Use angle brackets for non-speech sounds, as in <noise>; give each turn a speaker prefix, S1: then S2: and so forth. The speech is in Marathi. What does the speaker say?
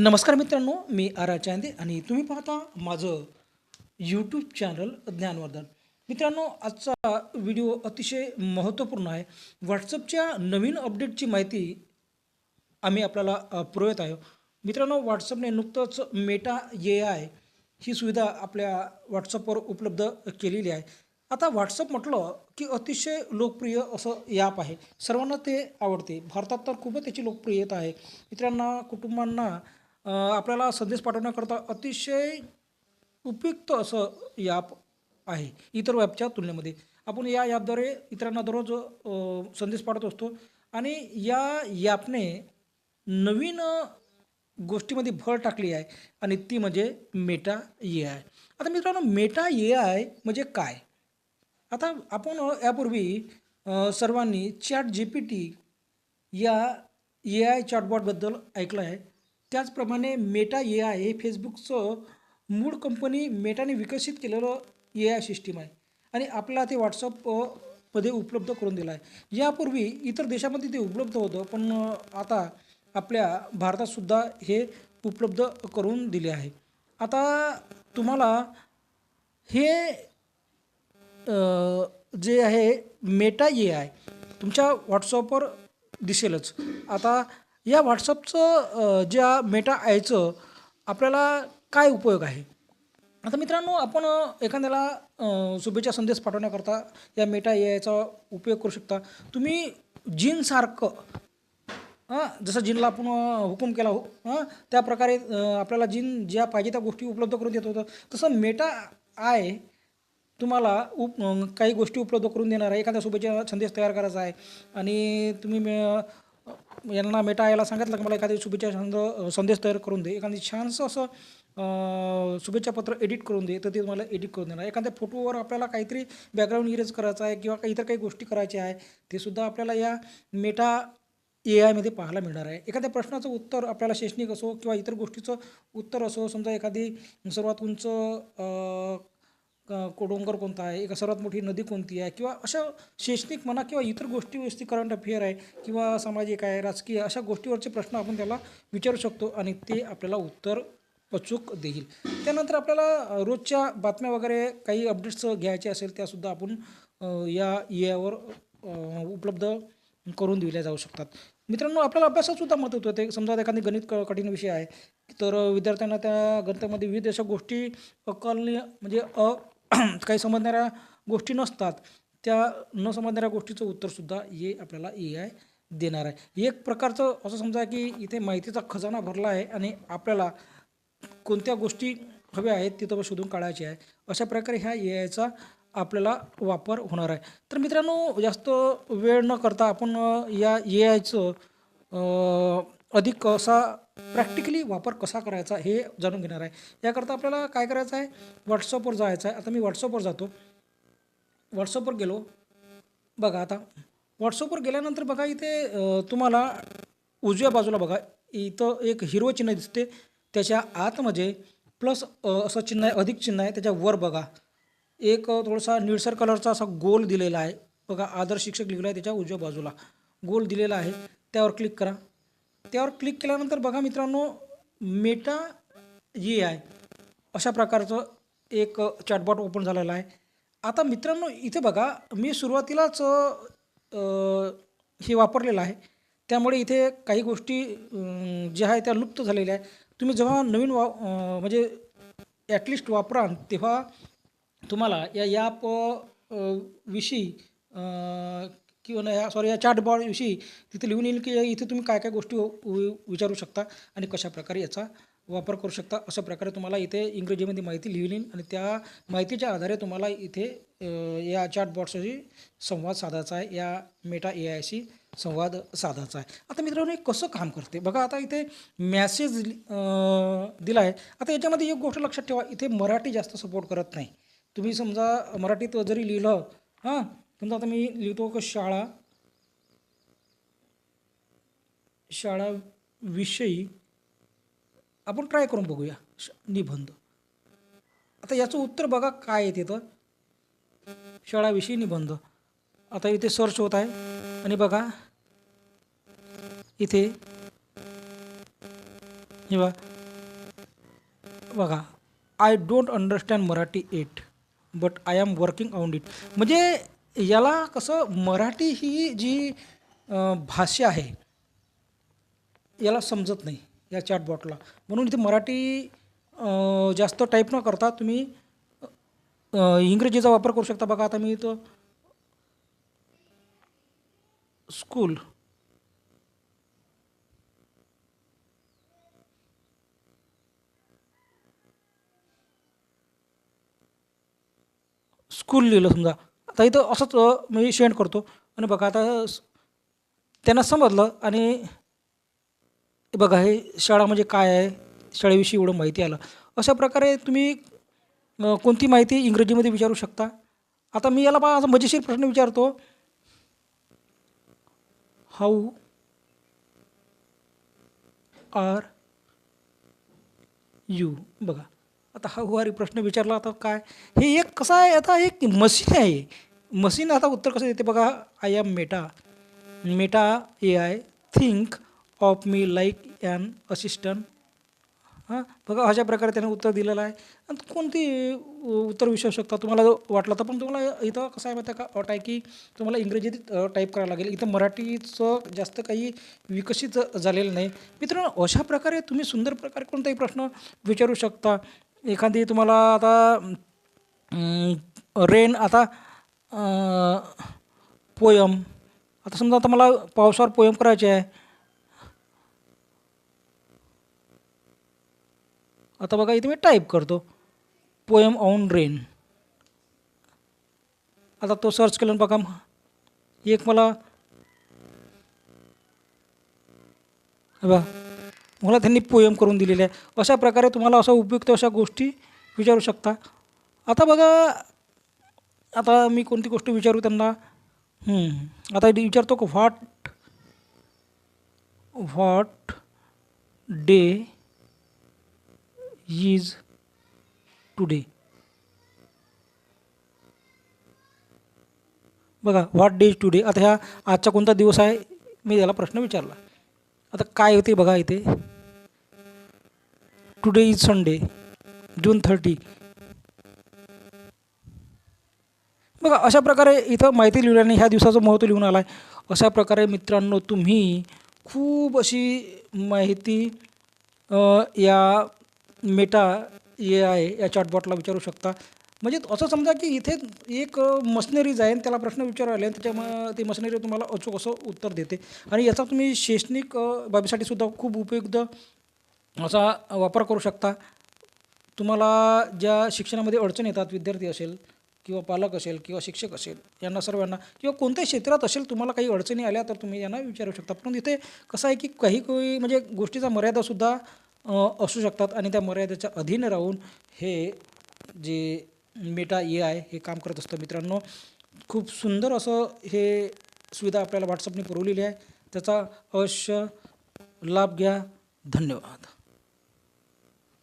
S1: नमस्कार मित्रांनो मी आरा चांदे आणि तुम्ही पाहता माझं यूट्यूब चॅनल ज्ञानवर्धन. मित्रांनो आजचा व्हिडिओ अतिशय महत्त्वपूर्ण आहे. व्हॉट्सअपच्या नवीन अपडेटची माहिती आम्ही आपल्याला पुरवत आहे मित्रांनो व्हॉट्सअपने नुकतंच मेटा ए आय ही सुविधा आपल्या व्हॉट्सअपवर उपलब्ध केलेली आहे. आता व्हॉट्सअप म्हटलं की अतिशय लोकप्रिय असं ॲप आहे. सर्वांना ते आवडते. भारतात तर खूपच त्याची लोकप्रियता आहे. मित्रांना कुटुंबांना आपल्याला संदेश पाठवण्याकरता अतिशय उपयुक्त असं ॲप आहे. इतर ॲपच्या तुलनेमध्ये. आपण या ॲपद्वारे इतरांना दररोज संदेश पाठवत असतो. आणि या ॲपने नवीन गोष्टीमध्ये भर टाकली आहे. आणि ती म्हणजे मेटा ए आय. आता मित्रांनो मेटा ए आय म्हणजे काय? आता आपण यापूर्वी सर्वांनी चॅट जी पी टी या ए आय चॅटबॉटबद्दल ऐकलं आहे. त्याचप्रमाणे मेटा ए आय हे फेसबुकचं मूळ कंपनी मेटाने विकसित केलेलं ए आय सिस्टीम आहे. आणि आपल्याला ते व्हॉट्सअपमध्ये उपलब्ध करून दिलं आहे. यापूर्वी इतर देशामध्ये ते उपलब्ध होतं पण आता आपल्या भारतातसुद्धा हे उपलब्ध करून दिले आहे. आता तुम्हाला हे जे आहे मेटा ए आय तुमच्या व्हॉट्सअपवर दिसेलच. आता या व्हॉट्सअपचं ज्या मेटा आयचं आपल्याला काय उपयोग आहे? आता मित्रांनो आपण एखाद्याला शुभेच्छा संदेश पाठवण्याकरता या मेटा याचा आयचा उपयोग करू शकता. तुम्ही जीनसारखं हां जसं जिनला आपण हुकूम केला हो हां त्या प्रकारे आपल्याला जिन ज्या पाहिजे त्या गोष्टी उपलब्ध करून देत होतं. तसं मेटा आय तुम्हाला उप काही गोष्टी उपलब्ध करून देणार आहे. एखाद्या शुभेच्छा संदेश तयार करायचा आहे. आणि तुम्ही यांना मेटा आयला सांगितलं की मला एखादी शुभेच्छा छंद संदेश तयार करून दे. एखादी छानसं असं शुभेच्छापत्र शुभेच्छा पत्र एडिट करून दे तर ते तुम्हाला एडिट करून देणार. एखाद्या फोटोवर आपल्याला काहीतरी बॅकग्राऊंड इरेज करायचं आहे किंवा काही इतर काही गोष्टी करायच्या आहे ते सुद्धा आपल्याला या मेटा ए आयमध्ये पाहायला मिळणार आहे. एखाद्या प्रश्नाचं उत्तर आपल्याला शैक्षणिक असो किंवा इतर गोष्टीचं उत्तर असो समजा एखादी सर्वात उंच डोंगर कोणता आहे? एक सर्वात मोठी नदी कोणती आहे? किंवा अशा शैक्षणिक म्हणा किंवा इतर गोष्टी व्यवस्थित करंट अफेअर आहे? किंवा सामाजिक आहे राजकीय अशा गोष्टीवरचे प्रश्न आपण त्याला विचारू शकतो आणि ते आपल्याला उत्तर अचूक देईल. त्यानंतर आपल्याला रोजच्या बातम्या वगैरे काही अपडेट्स घ्यायचे असेल त्यासुद्धा आपण या ए उपलब्ध करून दिल्या जाऊ शकतात. मित्रांनो आपल्याला अभ्यासातसुद्धा मदत होते. समजा एखादी गणित क कठीण विषय आहे तर विद्यार्थ्यांना त्या गणितामध्ये विविध अशा गोष्टी अकलनीय म्हणजे अ <clears throat> काही समजणाऱ्या गोष्टी नसतात. त्या न समजणाऱ्या गोष्टीचं उत्तरसुद्धा हे आपल्याला ए आय देणार आहे. एक प्रकारचं असं समजा की इथे माहितीचा खजाना भरला आहे आणि आपल्याला कोणत्या गोष्टी हव्या आहेत तिथं शोधून काढायची आहे. अशा प्रकारे ह्या ए आयचा आपल्याला वापर होणार आहे. तर मित्रांनो जास्त वेळ न करता आपण या ए आयचं अधिक असा प्रॅक्टिकली वापर कसा करायचा हे जाणून घेणार आहे. याकरता आपल्याला काय करायचं आहे? व्हॉट्सअपवर जायचं आहे. आता मी व्हॉट्सअपवर जातो. व्हॉट्सअपवर गेलो. बघा आता. व्हॉट्सअपवर गेल्यानंतर बघा इथे तुम्हाला उजव्या बाजूला बघा. इथं एक हिरवं चिन्ह दिसते. त्याच्या आतमध्ये प्लस असं चिन्ह आहे अधिक चिन्ह आहे. त्याच्या वर बघा. एक थोडासा निळसर कलरचा असा गोल दिलेला आहे. बघा आदर्श शिक्षक लिहिला आहे त्याच्या उजव्या बाजूला. गोल दिलेला आहे. त्यावर क्लिक करा. त्यावर क्लिक केल्यानंतर बघा मित्रांनो मेटा ये आहे अशा प्रकारचं एक चॅटबॉट ओपन झालेलं आहे. आता मित्रांनो इथे बघा मी सुरुवातीलाच हे वापरलेलं आहे. त्यामुळे इथे काही गोष्टी ज्या आहे त्या लुप्त झालेल्या आहे तुम्ही जेव्हा नवीन वा म्हणजे ॲटलिस्ट वापराल तेव्हा तुम्हाला या ॲप विषयी किंवा ह्या या सॉरी या चॅटबॉट विषयी तिथे लिहून येईल की इथे तुम्ही काय काय गोष्टी विचारू शकता आणि कशा प्रकारे याचा वापर करू शकता अशा प्रकारे तुम्हाला इथे इंग्रजीमध्ये माहिती लिहून येईल आणि त्या माहितीच्या आधारे तुम्हाला इथे या चॅटबॉटशी संवाद साधायचा आहे या मेटा ए आयशी संवाद साधायचा आहे. आता मित्रांनो हे कसं काम करते? बघा आता इथे मॅसेज दिला आहे आता याच्यामध्ये एक गोष्ट लक्षात ठेवा इथे मराठी जास्त सपोर्ट करत नाही. तुम्ही समजा मराठीत जरी लिहिलं हां समजा आता मी लिहितो का शाळा? शाळा विषयी आपण ट्राय करून बघूया निबंध. आता याचं उत्तर बघा काय येते तर शाळाविषयी निबंध. आता इथे सर्च होत आहे आणि बघा इथे हे बघा बघा I don't understand Marathi at but I am working on it म्हणजे याला कसं मराठी ही जी भाषा आहे याला समजत नाही या चॅटबॉटला म्हणून इथे मराठी जास्त टाईप न करता तुम्ही इंग्रजीचा वापर करू शकता. बघा आता मी इथं स्कूल स्कूल लिहिलं समजा. तर इथं असंच मी शेंड करतो. आणि बघा आता त्यांना समजलं आणि बघा हे शाळा म्हणजे काय आहे? शाळेविषयी एवढं माहिती आलं. अशा प्रकारे तुम्ही कोणती माहिती इंग्रजीमध्ये विचारू शकता? आता मी याला बा मजेशीर प्रश्न विचारतो. How are you? बघा आता हा हुवारी प्रश्न विचारला आता काय? हे एक कसं आहे? आता एक मशीन आहे. मशीन आता उत्तर कसं देते बघा I am Meta Meta A I think of me like an assistant हां बघा अशा प्रकारे त्याने उत्तर दिलेलं आहे. आणि कोणती उत्तर विचारू शकता? तुम्हाला वाटलं तर पण तुम्हाला इथं कसं आहे माहिती आहे का? अट आहे की तुम्हाला इंग्रजीत टाईप करावं लागेल. इथं मराठीचं जास्त काही विकसित झालेलं नाही. मित्रांनो अशा प्रकारे तुम्ही सुंदर प्रकारे कोणताही प्रश्न विचारू शकता. एखादी तुम्हाला आता रेन आता पोयम. आता समजा आता मला पावसावर पोयम करायचे आहे. आता बघा इथे मी टाईप करतो. Poem on rain. आता तो सर्च केलं बघा एक मला बघा मला त्यांनी पोयम करून दिलेले आहे. अशा प्रकारे तुम्हाला असं उपयुक्त अशा गोष्टी विचारू शकता. आता बघा आता मी कोणती गोष्ट विचारू त्यांना? आता विचारतो का what what day is today बघा व्हॉट डे इज टुडे आता ह्या आजचा कोणता दिवस आहे? मी त्याला प्रश्न विचारला. आता काय होते बघा इथे? Today is Sunday June thirty बघा अशा प्रकारे इथं माहिती लिहिल्याने ह्या दिवसाचं महत्त्व लिहून आलं आहे अशा प्रकारे मित्रांनो तुम्ही खूप अशी माहिती या मेटा ए आय या चॅटबॉटला विचारू शकता. म्हणजे असं समजा की इथे एक मशनरीज आहे आणि त्याला प्रश्न विचारायला आले आणि त्याच्यामुळे ती मशिनरी तुम्हाला अचूक असं उत्तर देते. आणि याचा तुम्ही शैक्षणिक बाबीसाठीसुद्धा बाबीसाठी सुद्धा खूप उपयुक्त असा वापर करू शकता. तुम्हाला ज्या शिक्षणामध्ये अडचण येतात विद्यार्थी असेल किंवा पालक असेल किंवा शिक्षक असेल यांना सर्वांना किंवा कोणत्याही क्षेत्रात असेल तुम्हाला काही अडचणी आल्या तर तुम्ही यांना विचारू शकता. पण इथे कसं आहे की काही काही म्हणजे गोष्टीचा मर्यादासुद्धा असू शकतात आणि त्या मर्यादेच्या अधीन राहून हे जे मेटा ए आय हे काम करत असतं. मित्रांनो खूप सुंदर असं हे सुविधा आपल्याला व्हॉट्सअपने पुरवलेली आहे. त्याचा अवश्य लाभ घ्या. धन्यवाद.